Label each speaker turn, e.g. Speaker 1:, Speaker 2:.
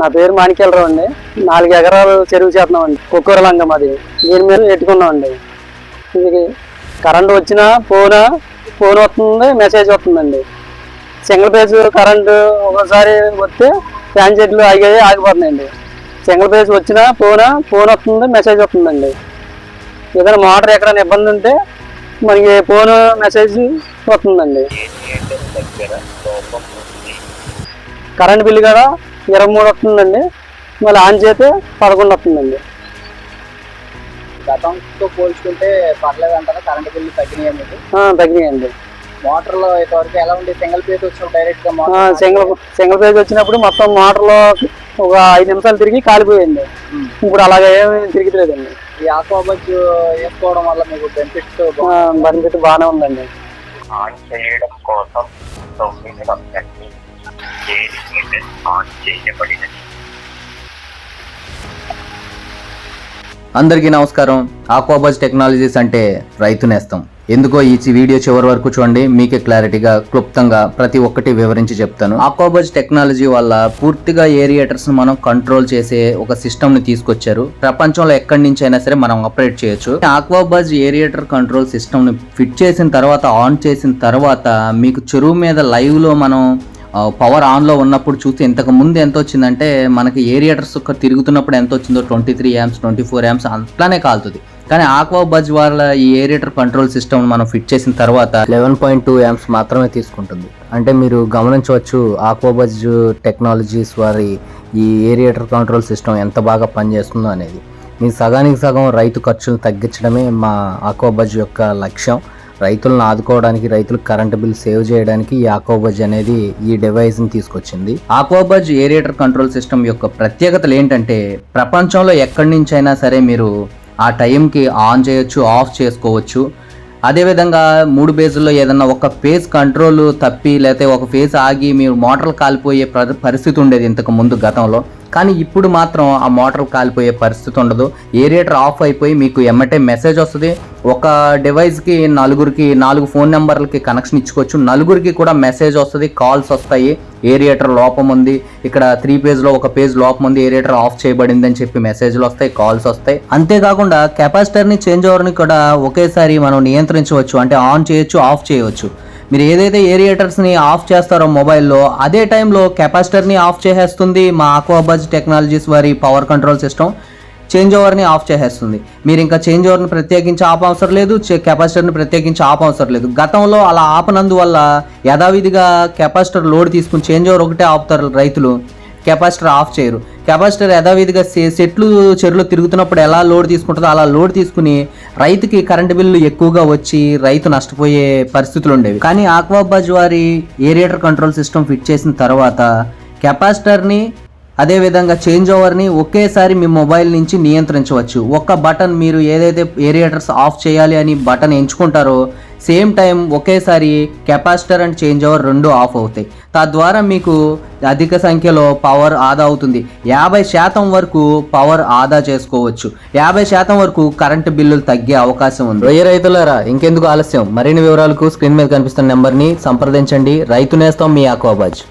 Speaker 1: నా పేరు మాణిక్యాలరావు అండి. నాలుగు ఎకరాలు చెరువు చేస్తున్నాం అండి కుక్కూర లంగం అది. దీని మీద పెట్టుకున్నాం అండి ఇది కరెంట్ వచ్చినా ఫోన్ ఫోన్ వస్తుంది మెసేజ్ వస్తుందండి. సింగిల్ పేజ్ కరెంట్ ఒకసారి వస్తే ఫ్యాన్ చెట్లు ఆగి ఆగిపోతున్నాయండి. సింగిల్ పేజ్ వచ్చినా ఫోన్ ఫోన్ వస్తుంది మెసేజ్ వస్తుందండి. ఏదైనా మోటార్ ఎక్కడైనా ఇబ్బంది ఉంటే మనకి ఫోన్ మెసేజ్ వస్తుందండి. కరెంట్ బిల్లు కూడా ఇరవై మూడు వస్తుందండి. మళ్ళీ ఆన్ చేస్తే పదకొండు వస్తుందండి.
Speaker 2: గతంతో పోల్చుకుంటే పర్లేదు అంటారా? కరెంట్ బిల్లు తగ్గినాయి మీకు?
Speaker 1: ఆ, తగ్గినాయండి.
Speaker 2: మోటార్లో ఇంతవరకు ఎలా ఉంది సింగిల్ పేజ్ వచ్చిన డైరెక్ట్గా
Speaker 1: సింగిల్ సింగిల్ పేజ్ వచ్చినప్పుడు మొత్తం మోటార్లో ఒక ఐదు నిమిషాలు తిరిగి కాలిపోయింది. ఇప్పుడు అలాగే ఏమీ తిరిగిలేదండి
Speaker 2: ఈ ఆక్వాబజ్ వేసుకోవడం వల్ల మీకు బెనిఫిట్స్
Speaker 1: బెనిఫిట్ బాగానే ఉందండి.
Speaker 3: ఆన్ చేయడం కోసం తొమ్మిది ఆన్ చేయబడినది.
Speaker 4: అందరికీ నమస్కారం. ఆక్వాబజ్ టెక్నాలజీస్ అంటే రైతు నేస్తం. ఎందుకో ఈ వీడియో చివరి వరకు చూడండి మీకే క్లారిటీగా క్లుప్తంగా ప్రతి ఒక్కటి వివరించి చెప్తాను. ఆక్వాబజ్ టెక్నాలజీ వల్ల పూర్తిగా ఏరియేటర్స్ మనం కంట్రోల్ చేసే ఒక సిస్టమ్ని తీసుకొచ్చారు. ప్రపంచంలో ఎక్కడి నుంచి అయినా సరే మనం ఆపరేట్ చేయొచ్చు. ఆక్వాబజ్ ఏరియేటర్ కంట్రోల్ సిస్టమ్ని ఫిట్ చేసిన తర్వాత ఆన్ చేసిన తర్వాత మీకు చెరువు మీద లైవ్లో మనం పవర్ ఆన్లో ఉన్నప్పుడు చూస్తే ఇంతకు ముందు ఎంత వచ్చిందంటే మనకి ఏరియేటర్స్ ఒక తిరుగుతున్నప్పుడు ఎంత వచ్చిందో twenty three amps twenty four amps అట్లానే కాలుతుంది. కానీ ఆక్వా బజ్ వాళ్ళ ఈ ఏరియేటర్ కంట్రోల్ సిస్టమ్ మనం ఫిట్ చేసిన తర్వాత లెవెన్ పాయింట్ టూ యామ్స్ మాత్రమే తీసుకుంటుంది. అంటే మీరు గమనించవచ్చు ఆక్వాబజ్ టెక్నాలజీస్ వారి ఈ ఏరియేటర్ కంట్రోల్ సిస్టమ్ ఎంత బాగా పనిచేస్తుందో అనేది. మీ సగానికి సగం రైతు ఖర్చులు తగ్గించడమే మా ఆక్వాబజ్ యొక్క లక్ష్యం. రైతులను ఆదుకోవడానికి రైతులు కరెంట్ బిల్ సేవ్ చేయడానికి ఈ ఆక్వాబజ్ అనేది ఈ డివైస్ని తీసుకొచ్చింది. ఆక్వాబజ్ ఏరియేటర్ కంట్రోల్ సిస్టమ్ యొక్క ప్రత్యేకతలు ఏంటంటే ప్రపంచంలో ఎక్కడి నుంచి అయినా సరే మీరు ఆ టైంకి ఆన్ చేయొచ్చు ఆఫ్ చేసుకోవచ్చు. అదేవిధంగా మూడు పేజీల్లో ఏదన్నా ఒక పేజ్ కంట్రోల్ తప్పి లేకపోతే ఒక ఫేజ్ ఆగి మీరు మోటార్లు కాలిపోయే పరిస్థితి ఉండేది ఇంతకు ముందు గతంలో. కానీ ఇప్పుడు మాత్రం ఆ మోటార్ కాలిపోయే పరిస్థితి ఉండదు. ఏరియేటర్ ఆఫ్ అయిపోయి మీకు ఎమ్మటే మెసేజ్ వస్తుంది. ఒక డివైస్కి నలుగురికి నాలుగు ఫోన్ నెంబర్లకి కనెక్షన్ ఇచ్చుకోవచ్చు. నలుగురికి కూడా మెసేజ్ వస్తుంది కాల్స్ వస్తాయి. ఏరియేటర్ లోపం ఉంది. ఇక్కడ త్రీ పేజ్లో ఒక పేజ్ లోపం ఉంది. ఏరియేటర్ ఆఫ్ చేయబడింది అని చెప్పి మెసేజ్లు వస్తాయి కాల్స్ వస్తాయి. అంతేకాకుండా కెపాసిటర్ని చేంజ్ ఓవర్ని కూడా ఒకేసారి మనం నియంత్రించవచ్చు. అంటే ఆన్ చేయొచ్చు ఆఫ్ చేయవచ్చు మీరు ఏదైతే ఏరియేటర్స్ని ఆఫ్ చేస్తారో మొబైల్లో అదే టైంలో కెపాసిటర్ని ఆఫ్ చేసేస్తుంది మా ఆక్వాబజ్ టెక్నాలజీస్ వారి పవర్ కంట్రోల్ సిస్టమ్ చేంజ్ ఓవర్ని ఆఫ్ చేసేస్తుంది. మీరు ఇంకా చేంజ్ ఓవర్ని ప్రత్యేకించి ఆప అవసరం లేదు కెపాసిటర్ని ప్రత్యేకించి ఆప అవసరం లేదు. గతంలో అలా ఆపనందువల్ల యథావిధిగా కెపాసిటర్ లోడ్ తీసుకుని చేంజ్ ఓవర్ ఒకటే ఆపుతారు రైతులు. కెపాసిటర్ ఆఫ్ చేయరు. కెపాసిటర్ యథావిధిగా సె- సెట్లు చెరువులో తిరుగుతున్నప్పుడు ఎలా లోడ్ తీసుకుంటుందో అలా లోడ్ తీసుకుని రైతుకి కరెంటు బిల్లు ఎక్కువగా వచ్చి రైతు నష్టపోయే పరిస్థితులు ఉండేవి. కానీ ఆక్వాబజ్ వారి ఏరియేటర్ కంట్రోల్ సిస్టమ్ ఫిట్ చేసిన తర్వాత కెపాసిటర్ని అదేవిధంగా చేంజ్ ఓవర్ని ఒకేసారి మీ మొబైల్ నుంచి నియంత్రించవచ్చు. ఒక్క బటన్ మీరు ఏదైతే ఏరియేటర్స్ ఆఫ్ చేయాలి అని బటన్ ఎంచుకుంటారో సేమ్ టైం ఒకేసారి కెపాసిటర్ అండ్ చేంజ్ ఓవర్ రెండు ఆఫ్ అవుతాయి. తద్వారా మీకు అధిక సంఖ్యలో పవర్ ఆదా అవుతుంది. యాభై శాతం వరకు పవర్ ఆదా చేసుకోవచ్చు. యాభై శాతం వరకు కరెంటు బిల్లులు తగ్గే అవకాశం ఉంది. రొయ్య రైతులారా ఇంకెందుకు ఆలస్యం? మరిన్ని వివరాలకు స్క్రీన్ మీద కనిపిస్తున్న నెంబర్ని సంప్రదించండి. రైతు నేస్తాం మీ ఆక్వాబాజ్